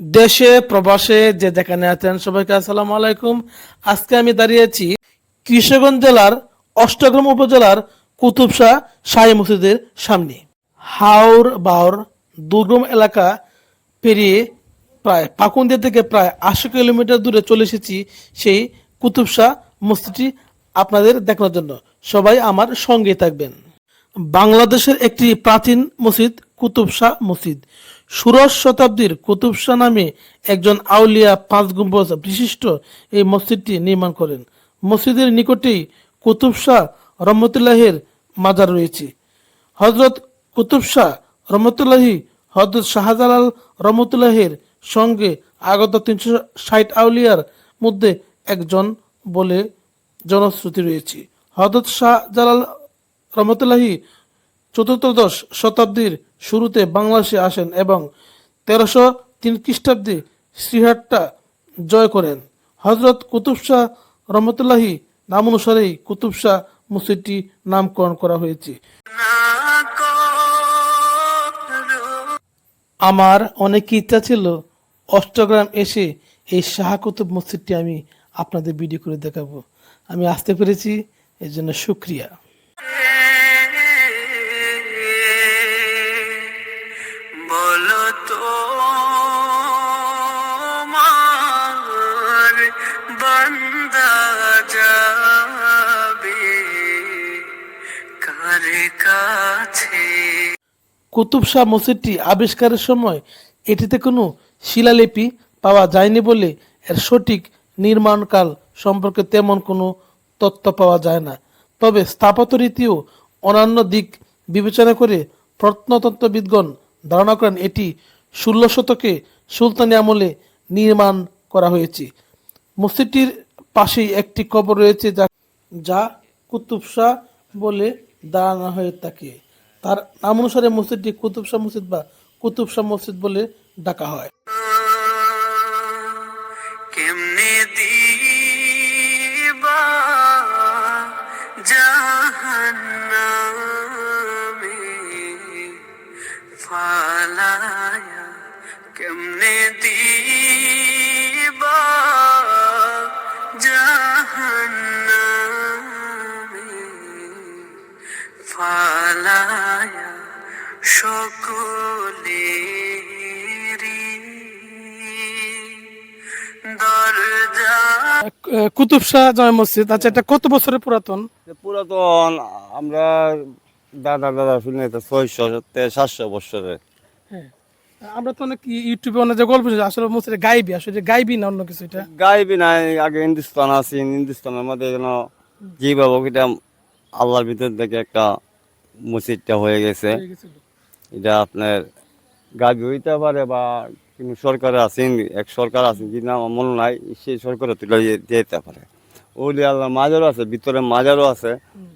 দেশে, প্রবাসে যে যেখানে আছেন সবাইকে আসসালামু আলাইকুম। আজকে আমি দাঁড়িয়েছি কৃষকগঞ্জ জেলার অষ্টগ্রাম উপজেলার কুতুবশাহ শাহী মসজিদের সামনে। হাওর বাওর দুর্গম এলাকা পেরিয়ে প্রায় পাকুন্দিয়া থেকে প্রায় আশি কিলোমিটার দূরে চলে এসেছি সেই কুতুবশাহ মসজিদটি আপনাদের দেখানোর জন্য। সবাই আমার সঙ্গে থাকবেন। বাংলাদেশের একটি প্রাচীন মসজিদ কুতুব শাহ মসজিদ। ষোড়শ শতাব্দীর কুতুব শাহ নামে একজন আউলিয়া পাঁচ গুম্বজ বিশিষ্ট এই মসজিদটি নির্মাণ করেন। মসজিদের নিকটেই কুতুব শাহ রহমতুল্লাহের মাজার রয়েছে। হজরত কুতুব শাহ রহমতুল্লাহি হজরত শাহজালাল রহমতুল্লাহের সঙ্গে আগত তিনশো ষাট আউলিয়ার মধ্যে একজন বলে জনশ্রুতি রয়েছে। হজরত শাহজালাল রহমতুল্লাহি চতুর্দশ শতাব্দীর শুরুতে বাংলাদেশে আসেন এবং তেরোশো তিন খ্রিস্টাব্দে শ্রীহাট্টা জয় করেন। হজরত কুতুব শাহ রহমতুল্লাহি নাম অনুসারেই কুতুব শাহ মসজিদটি নামকরণ করা হয়েছে। আমার অনেক ইচ্ছা ছিল অষ্টগ্রাম এসে এই শাহ কুতুব মসজিদটি আমি আপনাদের ভিডিও করে দেখাবো। আমি আসতে পেরেছি, এর জন্য শুক্রিয়া। বন্দা যাবে কাছে? কুতুব শাহ মসজিদটি আবিষ্কারের সময় এটিতে কোনো শিলালিপি পাওয়া যায়নি বলে এর সঠিক নির্মাণকাল সম্পর্কে তেমন কোনো তথ্য পাওয়া যায় না। তবে স্থাপত্য রীতি ও অন্যান্য দিক বিবেচনা করে প্রত্নতত্ত্ববিদগণ ধারণা করেন এটি ষোলো শতকে সুলতানি আমলে নির্মাণ করা হয়েছে। মসজিদটির পাশেই একটি কবর রয়েছে যা যা কুতুব শাহ বলে দাঁড়ানো হয়ে থাকে। তার নাম অনুসারে মসজিদটি কুতুব শাহ মসজিদ বা কুতুব শাহ মসজিদ বলে ডাকা হয়। ফালায়া কেমনে দিবা জাহান্নামে? ফালায়া সকলেরই দরজা। কুতুব শাহ জামে মসজিদ আচ্ছা এটা কত বছরের পুরাতন? পুরাতন আমরা দাদা দাদা শুনে তো ছয়শো সাতশো বছরের হ্যাঁ। আমরা তো অনেক ইউটিউবে অনেক যে গল্প শুনছি, আসলে মসজিদে গাইবি আসলে গাইবি না অন্য কিছু এটা? গাইবি নাই আগে হিন্দুস্তান আছি হিন্দুস্তানের মধ্যে যেন যেভাবে এটা আল্লাহর ভিতর থেকে একটা মসজিদটা হয়ে গেছে। এটা আপনার গাবি হইতে পারে বা কোনো সরকারে আছেন এক সরকার আছে যে নাম মনে নাই সেই সরকারে তুলে যেতে পারে। ওলি আল্লাহ মাজারও আছে ভিতরে মাজারও আছে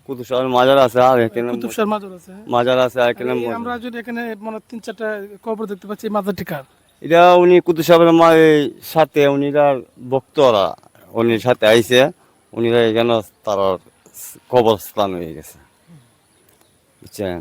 কুতুব শাহের মাজার আছে আর এখানে কুতুব শাহ মাজার আছে হ্যাঁ? মাজার আছে আর এখানে আমরা যদি এখানে মানে তিন চারটা কবর দেখতে পাচ্ছি মাজারটি কার? এটা উনি কুতুব সাহেবের সাথে উনিরার ভক্তরা উনির সাথে আইছে উনিরা এখানে তার কবরস্থান হয়ে গেছে। বুঝছেন?